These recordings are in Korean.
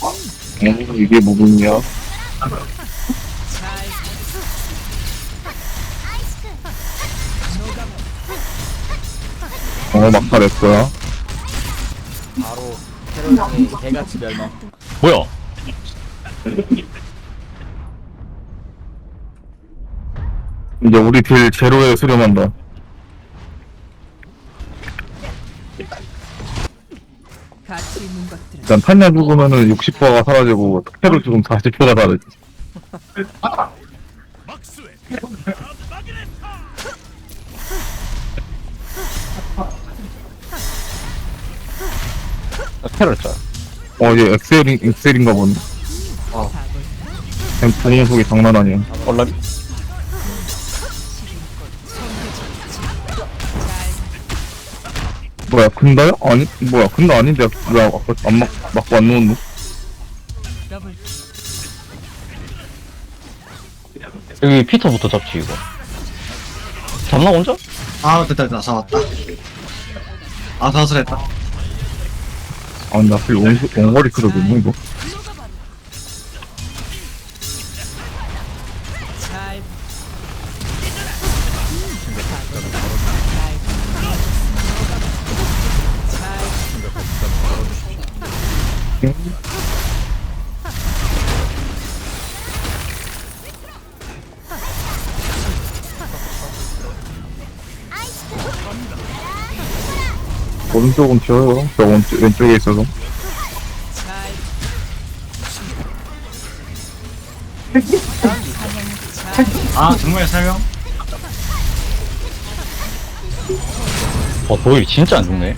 어, 이게 무빙이야? 어, 막 잘했어요. 바로 테러의 개같이 멸망 뭐야? 이제 우리 딜 제로에 수렴한다. 일단 탄냐 죽으면은 60%가 사라지고 특혜로 죽으면 40%가 사라지. 테러 짤. 어, 얘 엑셀인, 엑셀인가 보네. 사고 그냥 부모 속이 장난 아니야. 얼라리. 뭐야, 근다요? 아니, 뭐야, 근다 아닌데, 왜 아까 안 막, 맞고 안? 더블 여기 피터부터 잡지 이거. 잡나 혼자? 아 됐다 됐다 잡았다 아 사슬했다 아, 나필 원, 원거리 크거든요, 이거. 오른쪽은 튀어요. 저 왼쪽, 왼쪽에 있어서. 잘아 정말 설명? 어 도일 진짜 안 죽네.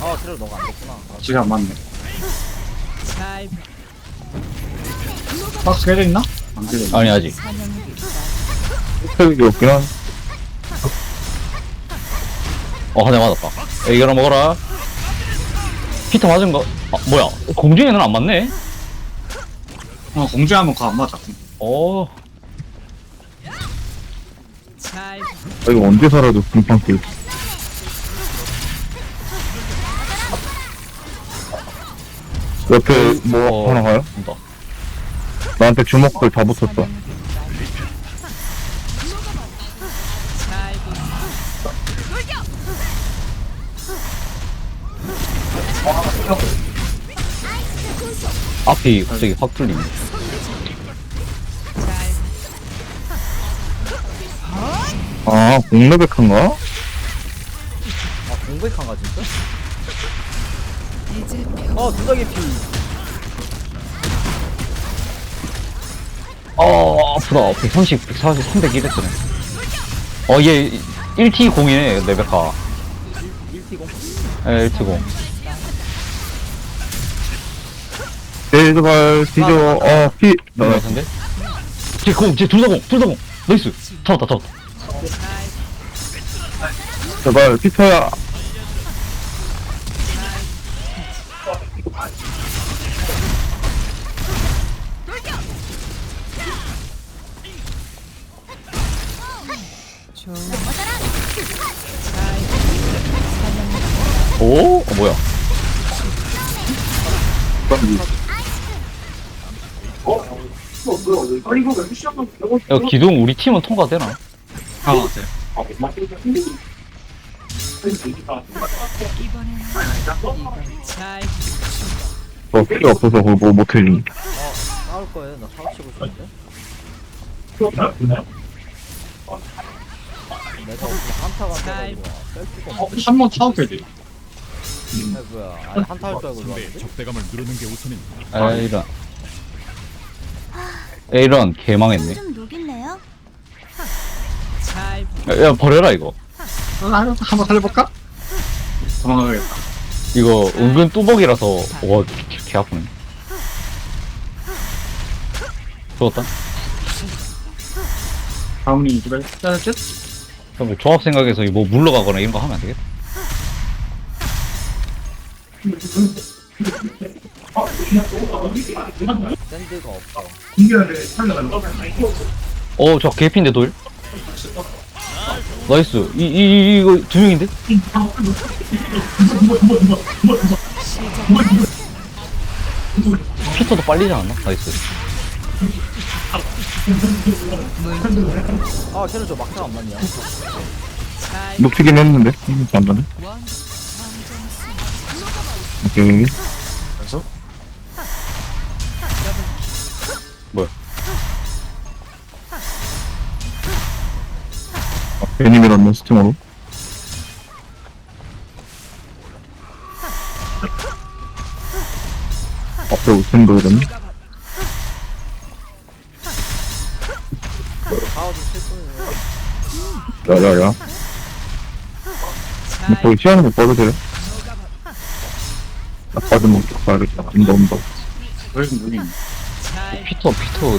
아 테러 너가 안 됐구나 아, 지금 안 맞네 잘 박스 깨져 있나? 안 깨져 있나? 아니 아직. 태극이 없긴 한. 어 한 대 맞았다. 야, 이거랑 먹어라. 피터 맞은 거. 아 뭐야? 공중에는 안 맞네. 어 공주하면 그거 안 맞아 어. 잘 아, 이거 언제 살아도 금판길. 옆에 뭐 어, 하나 가요? 된다. 나한테 주먹들 다 붙었어. 잘 앞이 갑자기 확 뚫리네. 잘 아, 공레백한가? 아 공백한가 진짜? 어 두덕이 피어 아프다. 130, 140, 300 이랬잖아. 어얘 1T 공이네 레베카. 1T0 에 1T 공. 제발, 뒤져, 어, 피, 어, 같은데? 쟤 공, 쟤 둘다공, 둘다공. 나이스. 잡았다, 잡았다. 제발, 피터야. 오? 어, 뭐야? 야, 기둥 우리 팀은 통과되나? 아 맞아요 어, 피 없어서 그걸 뭐 못해주니. 어 싸울 거예요 나 사고 치고 싶은데 내가 한타가 돼가지고 수가 어, 한번 깨야 돼 아, 뭐야 아니 한타 할 줄 알고 들어왔는데 적대감을 누르는 게 우선입니다. 아, 에이런. 에이런, 개망했네. 좀 녹일래요? 잘 야, 야, 버려라, 이거. 아, 한번 살려볼까? 도망가야겠다 이거 은근 뚜벅이라서, 와, 개, 개 아프네. 죽었다. 다음이 이집에 짜릿 그럼 조합 생각해서 뭐 물러가거나 이런 거 하면 안 되겠다. 샌드가 없어 어, 저 개피인데 돌? 나이스. 이, 이, 이, 이거 두 명인데? 피터도 빨리지 않나? 나이스. 아 쟤는 저 막상 안 맞냐 잘 녹히긴 했는데 음, 안 되네 오케이 그래서 뭐야? 아, 괜히 밀었네 스팀으로. 앞에 웃음 보이더니 사워도 실수는 야야야. 잘 거기 시야는 못 봐도 돼? 나 빠지면 봐야겠다 온다 온다 왜 눈이 잘 피터, 피터.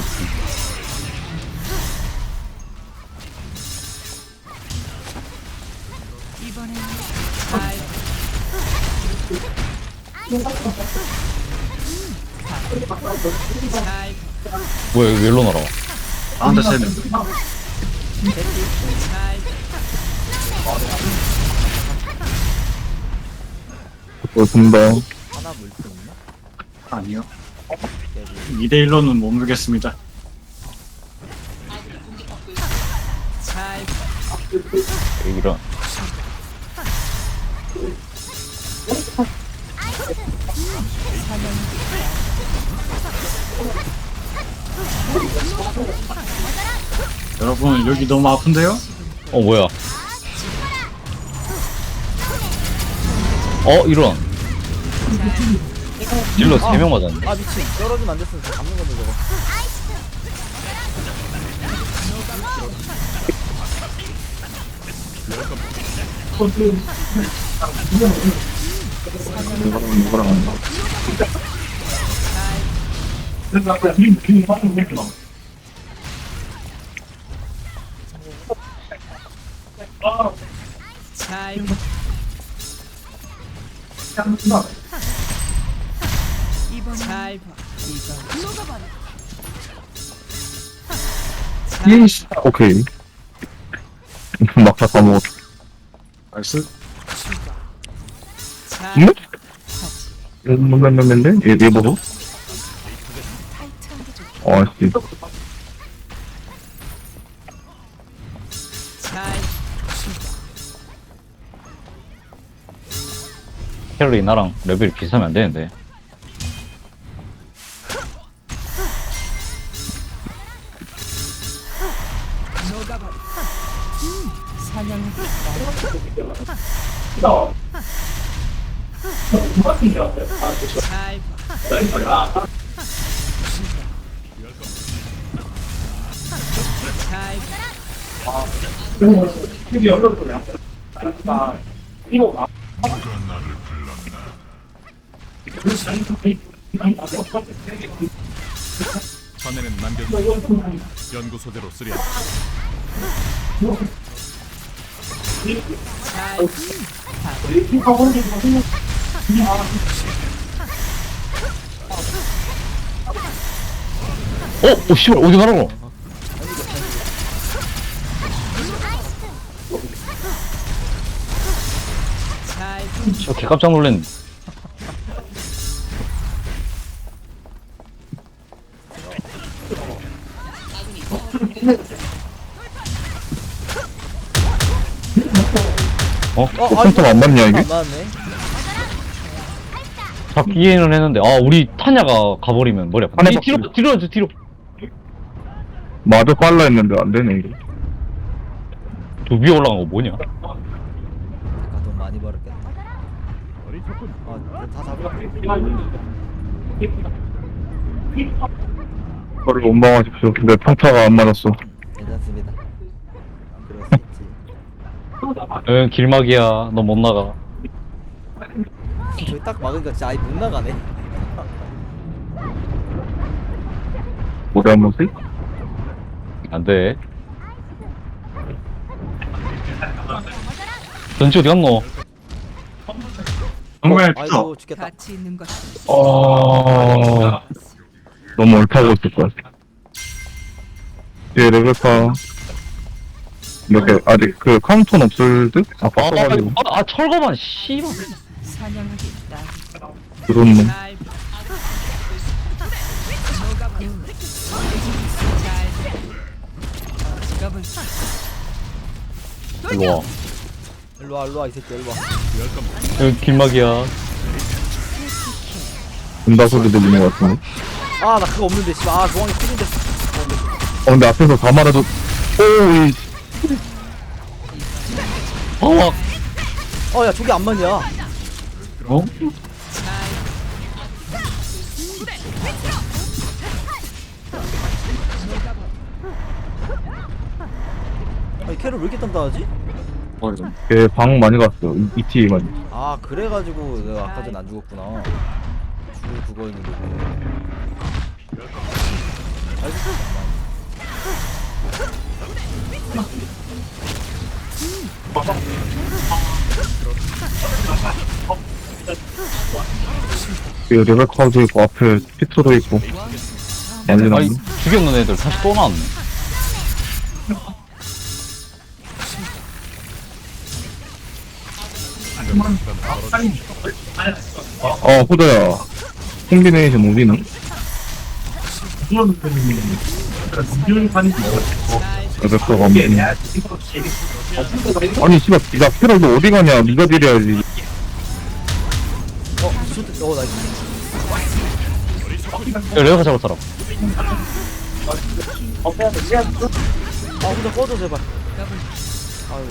잘, 뭐야, 이거 웰로 날아. 가운데 세명 잘, 또 본다 하나 물수 있나? 아니요 깨비 2대1로는 못 물겠습니다 잘, 이런. 여러분 여기 너무 아픈데요? 어, 뭐야. 어, 이런. 딜러 3명 맞았네. 아 미친. 떨어지면 안 됐으면 저 잡는 건데 저거. 이 잘, 봐. 이번 예이씨 오케이 막차 까먹었 나이스 잘, 응? 몇몇몇몇인데? 얘, 얘 보고? 아씨 잘, 켈리 나랑 레벨이 비슷하면 안 되는데. 전에는 남겨둔 연구소대로 쓰리 잘 어? 어, 씨발, 어디 가라고? 잘저개 깜짝 놀랐네. 어? 어 펜텀 안 맞냐 이게? 안 맞네 다 이해는 했는데, 아, 우리 타냐가 가버리면 머리 아파. 하나 뒤- 뒤로, 뒤로, 뒤로, 뒤로. 맞아 빨라 했는데 안 되네 이게 저 위에 올라간 거 뭐냐? 아까 돈 많이 벌었겠다 아다 잡아 저를 원망하십시오 근데 평타가 안 맞았어 괜찮습니다 그럴 수 있지 응, 길막이야. 너 못 나가. 저기 딱 막으니까 진짜 아예 못 나가네 한 번씩? 안 돼. 전지 어디 갔노? 정말 피터. 아이고 죽겠다 가치 있는 것. 어 너무 옳다고 있을 것 같아 뒤에 레베카 이렇게 아직 그 카운터는 없을 듯? 아 아, 아, 바꿔가지고 아, 아 철거만 씨발 사냥하겠다. 찍어볼 수. 일로 와. 일로 와 일로 와 이 새끼 일로 와. 여기 길막이야. 군다 소리 들리는 것 같은데? 아 나 그거 없는데 씨발. 아 조항이 풀린데 어. 근데 앞에서 다 말해도 오 이. 어막 어야 저게 안 맞냐 어? 아니 캐롤 왜 이렇게 단단하지? 걔방 많이 갔어 ET 많이 아 그래가지고 내가 아까 전 안 죽었구나 죽을 그거였는데 알겠어 뒤에 레베카도 있고 앞에 피터도 있고. 난리 아니. 났네 죽였는 애들 다시 또 나왔네. 어 호자야. 콤비네이션 어디는? 없네 아니 씨발 야 캐럴 너 어디 가냐? 니가 데려야지 어어 나이스. 야 레어가 잡을 사람 아 혼자 꺼줘 제발 아유